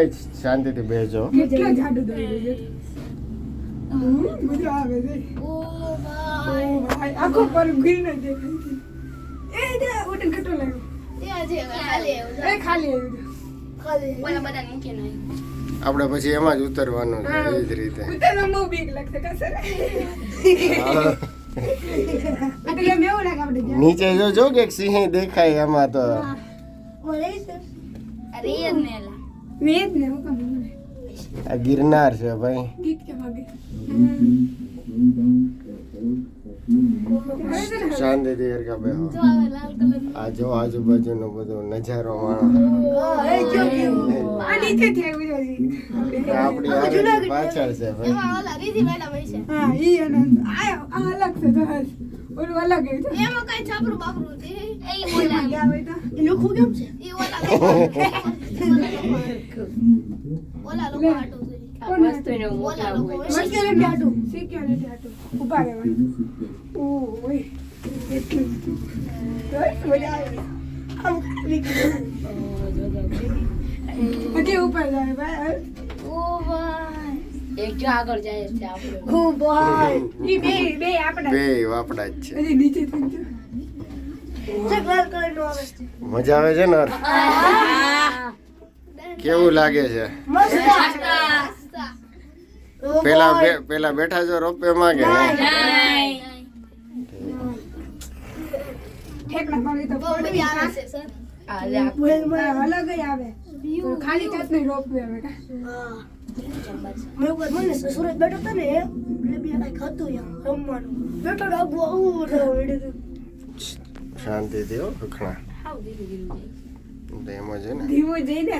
એ શાંતિથી બેસજો કેટલા જાડુ દોરી છે? મજા આવે છે. ઓ ઓ ભાઈ. ભાઈ આખો પર ગ્રીન જ દેખાય એ દે ઓટન કટો લાગ્યો એ આજે ખાલી આવ્યું એ ખાલી આવ્યું ખાલી ઓલા બધા મૂકી નાખ્યું આપણે પછી એમાં જ ઉતરવાનું છે એ જ રીતે. બહુ બીક લાગશે કસર. નીચે જોજો કે સિંહ દેખાય એમાં તો. અરે વેદ ને હું કામ? આ ગિરનાર છે ભાઈ ગીત કે કલર આ જો આજુબાજુનો બધો નજારો માણો. આ નીચે થી આવ્યું આપણી પાછળ છે ભાઈ. હા ઈ આ અલગ છે તો ઓલું અલગ છે એમાં કઈ છાપરું બાપરું છે એ ઓલા આવે તો? લુખું કેમ છે? એ ઓલા લોકો ઓલા લોકો આટું આગળ જાય છે. આપણે બે બે બે જ છે નીચે થઈ મજા આવે છે ને? કેવું લાગે છે? પેલા પેલા બેઠા છો રોપે માં કે અલગ આવે ખાલી નહીં રોપવે મને સુરત બેઠો હતો ને એટલે બે કઈ ખાતું એમ રમવાનું બેઠો ડાબુ આવું શાંતિથી હો હખણા તો છે ને ધીમું જઈને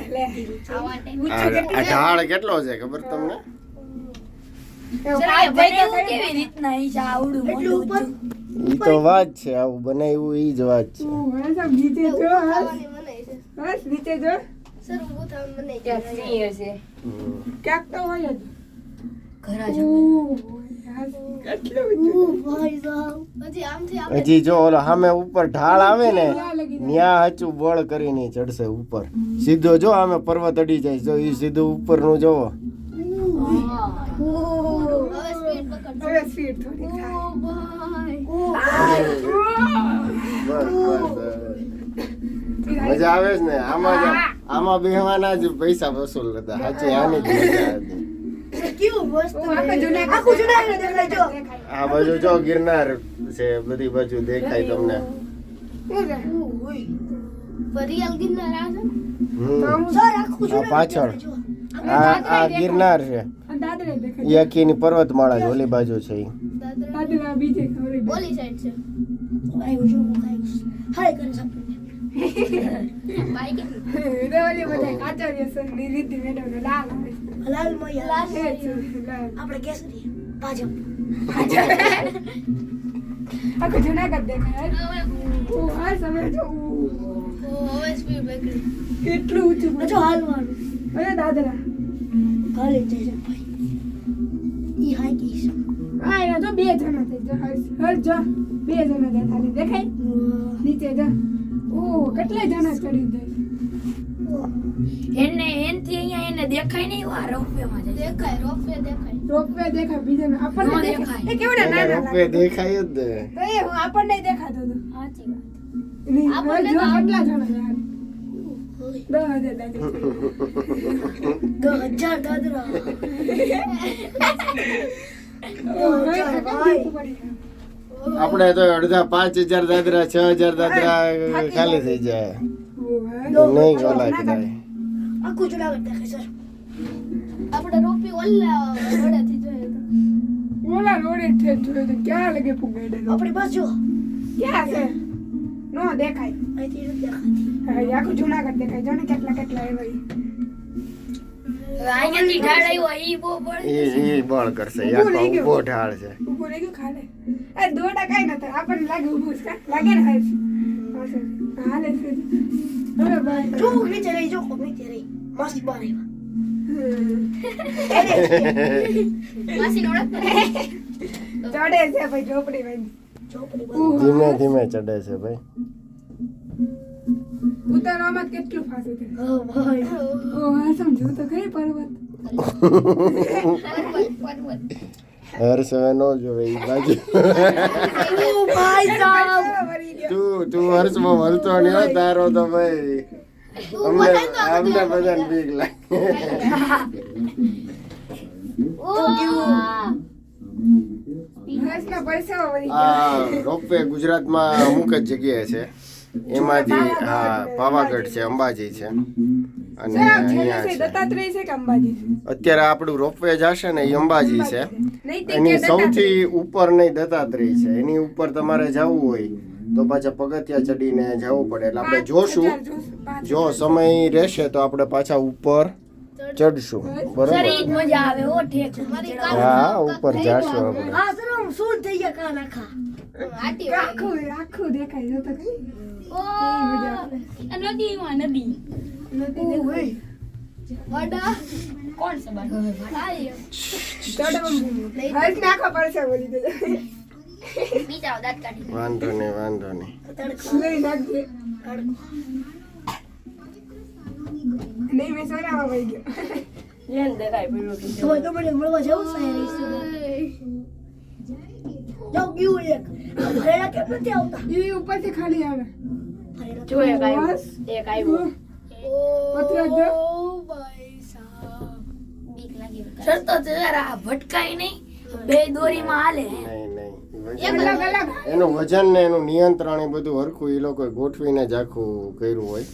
આ ઢાળ કેટલો છે ખબર તમને? ઈ છે આવડું એટલું ઉપર ઈ તો વાત છે આવું બનાવ્યું ઈ જ વાત છે. નીચે જો નીચે જો. સર. ક્યાંક તો હોય જ. હજી જો ઓલો સામે ઉપર ઢાળ આવે ને. ન્યા હચું બળ કરીને ચડશે ઉપર. સીધો જો આમે પર્વત અડી જાય જો એ સીધું જોવો. થાય. ઓ ભાઈ. મજા આવે છે ને. આમાં આમાં બેહવાના જ પૈસા વસૂલ હતા સાચી આની જ મજા હતી. આ બાજુ જો ગિરનાર છે બધી બાજુ દેખાય તમને. પાછળ. આ ગિરનાર છે. યકીની પર્વતમાળા છે ઓલી બાજુ છે ઓલી સાઈડ છે. આપણે કેસરી ભાજપ. આખું જુનાગઢ દેખાય. ઓ આ સમય જો ઓ, હવે સ્પીડ બ્રેકર કેટલું ઊંચું જો હાલવાનું અરે દાદરા. હાલે જય ભાઈ. ઈ હાઈ કીસ હા એના જો બે જણા થઈ જો. હર જો. બે જણા દેખાય. નીચે જો. ઓ કેટલા જણા ચડી જાય એને એનથી અહીંયા એને દેખાય નહીં આ રોપવેમાં જાય દેખાય રોપવે દેખાય. રોપવે દેખાય બીજાને આપણને દેખાય. એ કેવડા ના રોપવે દેખાય જ તો એ હું આપણને દેખાતો હતો. સાચી વાત. આપણને તો કેટલા જણા યાર. આપણે તો અડધા પાંચ હજાર દાદરા છ હજાર દાદરા ખાલી થઈ જાય. નહીં ગોલા કરાય આખું જુનાગઢ દેખાય સર. આપણે રોપી ઓલા વડેથી જોઈએ તો. ઓલા રોડે જ છે જોયો તો ક્યાં લગે પુગાડે આપણી બસ જો. ક્યાં છે? નો દેખાય. અહીંથી એ આખું જુનાગઢ દેખાય. જો ને કેટલા કેટલા. હવે અહીંયાથી ઢાળ આવ્યો ઈ બહુ પડે ઈ ઈ બળ કરશે. ગયું. ઊભો ઢાળ છે. ઊભું રહી ગયું ખાલે. એ દોડા કાંઈ નતા આપણને લાગે ઊભું લાગે ને હર્ષ? હાલે જો નીચે રહી જો નીચે રહી મસ્ત બાર માસી ચડે છે ભાઈ ઝોપડી વાળી ધીમે ધીમે ચડે છે ભાઈ. ઉતારવામાં કેટલું ફાસે છે ઓ હા સમજો તો ખરી પર્વત. હર્ષ હવે નો જોવે ઈ બાજુ. તું તું હર્ષમાં વળતો નહીં તારો તો ભાઈ અમને અમને બધાને બીક લાગે રોપવે ગુજરાતમાં અમુક જ જગ્યાએ છે એમાંથી હા પાવાગઢ છે અંબાજી છે. અને અહીંયા છે? અત્યારે આપણું રોપવે જશે ને એ અંબાજી છે. એની સૌથી ઉપર નહીં દત્તાત્રેય છે. એની ઉપર તમારે જવું હોય તો પાછા પગથિયા ચડીને જવું પડે. એટલે આપણે જોશું. જો સમય રહેશે તો આપણે પાછા ઉપર ચડશું. બરોબર? શરીર મજા આવે ઓ ઠેક. હા ઉપર જાશું આપણે. આખા આખું દેખાય જતો તો ખરી. કેવી નદી આવે. નદી ઓ ભાઈ કોણ વળી ગયો. બીજા દાંત કાઢી વાંધો નહીં વાંધો નહીં. તડકો. લઈ નાખજે. નહીં મેં સોનામાં વહી ગયો. તો તો મને મળવા જવું છે જાવ ગયું એક ભરેલા કેમ નથી આવતા એ ઉપરથી ખાલી આવે જો એક આવ્યો એક આવ્યો પતરા જો. ઓ ભાઈ સાહેબ બીક લાગી શરતો જરા ભટકાય નહીં બે દોરીમાં હાલે નહીં નહીં અલગ અલગ એનું વજન ને એનું નિયંત્રણ એ બધું હરખું એ લોકોએ ગોઠવીને જ આખું કર્યું હોય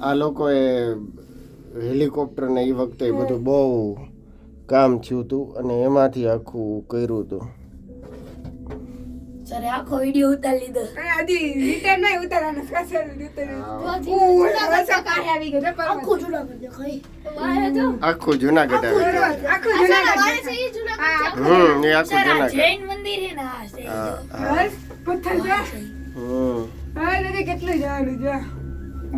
આ લોકોએ હેલિકોપ્ટર ને એ વખતે બધું બહુ કામ થયું હતું અને એમાંથી આખું કર્યું હતું સરે આખો વિડિયો ઉતારી લીધો. ઉતારવાનો. આખું જુનાગઢ દેખાય આખું જુનાગઢ આવે પર્વત, જુનાગઢ. હમ એ આખું જુનાગઢ. જૈન મંદિર છે ને હા, હા. પથ્થર હમ. હા, કેટલું જવાનું જો.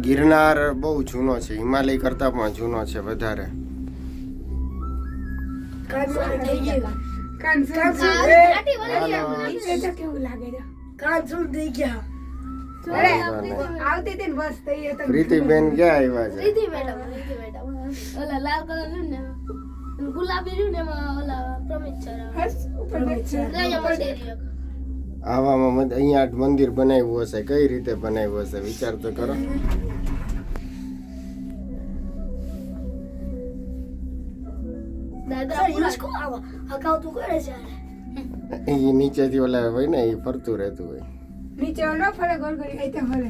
ગિરનાર બહુ જૂનો છે હિમાલય કરતા પણ જૂનો છે વધારે. પ્રીતિબેન ક્યાં આવ્યા છે ગુલાબી આવામાં અહીંયા મંદિર બનાવ્યું હશે. કઈ રીતે બનાવ્યું હશે? વિચાર તો કરો. એ નીચેથી ઓલા હોય ને એ ફરતું રહેતું હોય. નીચે ન ફરે ગોળ ગોળ તો ફરે.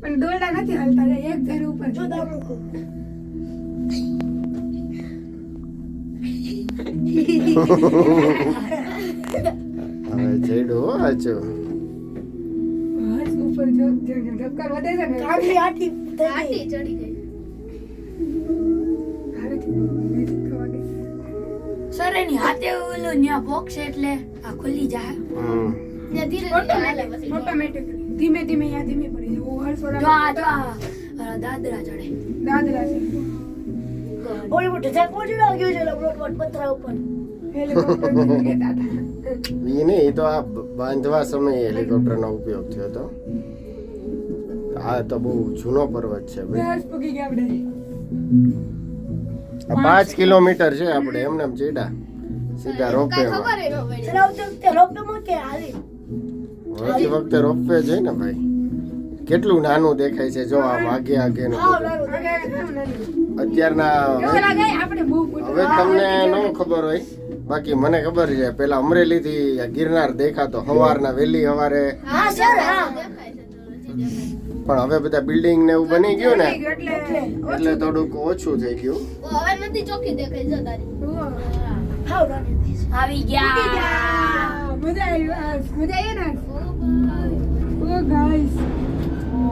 પણ દોરડા નથી હલતા રે, એક ધાર ઉપર. જો દામુકો હવે જેડું હો આચો ઉપર જો જેમ જેમ વધે છે ને. કાનની આટી થઈ ચડી ગઈ. હારેથી music થવા દે. સર એની હાથે ઓલું ન્યા બોક્સ એટલે આ ખુલ્લી જાય. હમ. ધીરે ધીરે હાલે ધીમે ધીમે યા ધીમે પડી જાય. જો આ જો દાદરા ચડે. દાદરા છે. ઓલી મોટી ઝાક મોટી ના ગયું છે? લોટ વટ પતરા ઉપર. હેલિકોપ્ટર કહેતા હતા. એ નહીં એ તો આ બાંધવા સમયે હેલિકોપ્ટરનો ઉપયોગ થયો હતો. આ તો બહુ જૂનો પર્વત છે ભાઈ. હર્ષ પૂગી ગયા આપણે. આ પાંચ કિલોમીટર છે આપણે એમને એમ ચેડા. સીધા રોપવેમાં. વળતી વખતે રોપવે છે ને ભાઈ કેટલું નાનું દેખાય છે જો આ વાગે આગે. અત્યારના. હવે તમને ન ખબર હોય બાકી મને ખબર છે પેલા અમરેલી થી ગિરનાર દેખાતો હવારના વહેલી હવારે પણ હવે બધા બિલ્ડિંગ ને એવું બની ગયું ને એટલે થોડુંક ઓછું થઈ ગયું હવે નથી ચોખ્ખી દેખાય જતા આવી ગયા મજા આવી મજા આવી ને ઓ ગાઈસ ઓ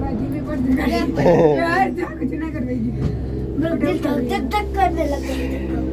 બાજી પર જુનાગઢ યાર જુનાગઢ વઈ ગયું દિલ ધક ધક કરને લાગ્યું